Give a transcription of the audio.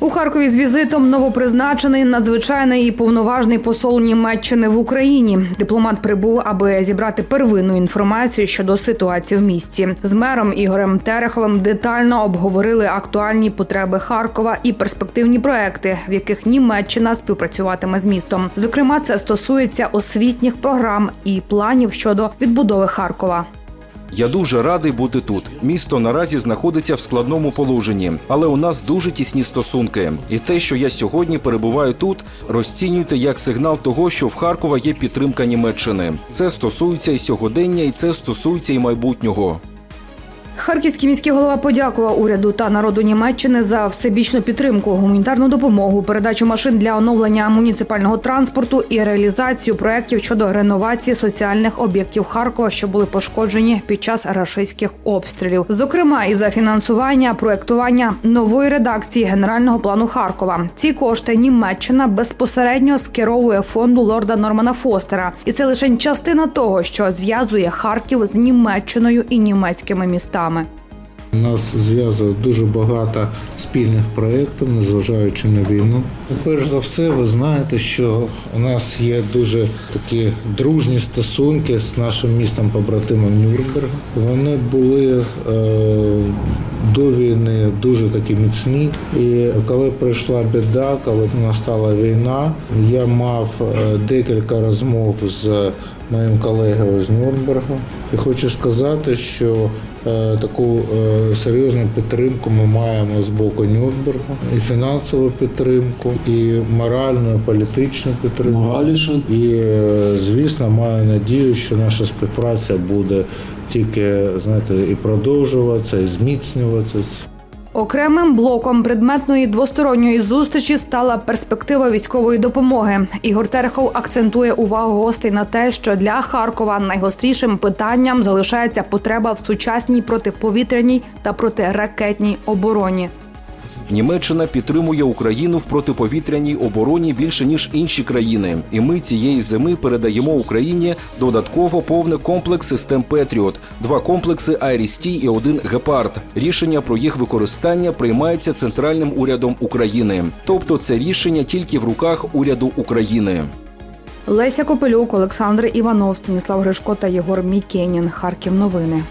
У Харкові з візитом новопризначений надзвичайний і повноважний посол Німеччини в Україні. Дипломат прибув, аби зібрати первинну інформацію щодо ситуації в місті. З мером Ігорем Тереховим детально обговорили актуальні потреби Харкова і перспективні проекти, в яких Німеччина співпрацюватиме з містом. Зокрема, це стосується освітніх програм і планів щодо відбудови Харкова. Я дуже радий бути тут. Місто наразі знаходиться в складному положенні, але у нас дуже тісні стосунки. І те, що я сьогодні перебуваю тут, розцінюйте як сигнал того, що в Харкова є підтримка Німеччини. Це стосується і сьогодення, і це стосується і майбутнього. Харківський міський голова подякував уряду та народу Німеччини за всебічну підтримку, гуманітарну допомогу, передачу машин для оновлення муніципального транспорту і реалізацію проєктів щодо реновації соціальних об'єктів Харкова, що були пошкоджені під час рашистських обстрілів. Зокрема, і за фінансування проєктування нової редакції генерального плану Харкова. Ці кошти Німеччина безпосередньо скеровує фонду лорда Нормана Фостера, і це лише частина того, що зв'язує Харків з Німеччиною і німецькими містами. Нас зв'язує дуже багато спільних проєктів, незважаючи на війну. Перш за все, ви знаєте, що у нас є дуже такі дружні стосунки з нашим містом побратимом Нюрнберг. Вони були е, до війни дуже такі міцні. І коли прийшла біда, коли настала війна, я мав е, декілька розмов з моїм колегою з Нюрнбергу. І хочу сказати, що е, таку е, серйозну підтримку ми маємо з боку Нюрнбергу, і фінансову підтримку, і моральну, і політичну підтримку. Мораліше. І звісно, маю надію, що наша співпраця буде тільки знаєте, і продовжуватися, і зміцнюватися. Окремим блоком предметної двосторонньої зустрічі стала перспектива військової допомоги. Ігор Терехов акцентує увагу гостей на те, що для Харкова найгострішим питанням залишається потреба в сучасній протиповітряній та протиракетній обороні. Німеччина підтримує Україну в протиповітряній обороні більше ніж інші країни, і ми цієї зими передаємо Україні додатково повний комплекс систем Петріот, два комплекси Айрісті і один Гепард. Рішення про їх використання приймається центральним урядом України. Тобто, це рішення тільки в руках уряду України. Леся Копелюк, Олександр Іванов, Станіслав Гришко та Єгор Мікенін. Харків новини.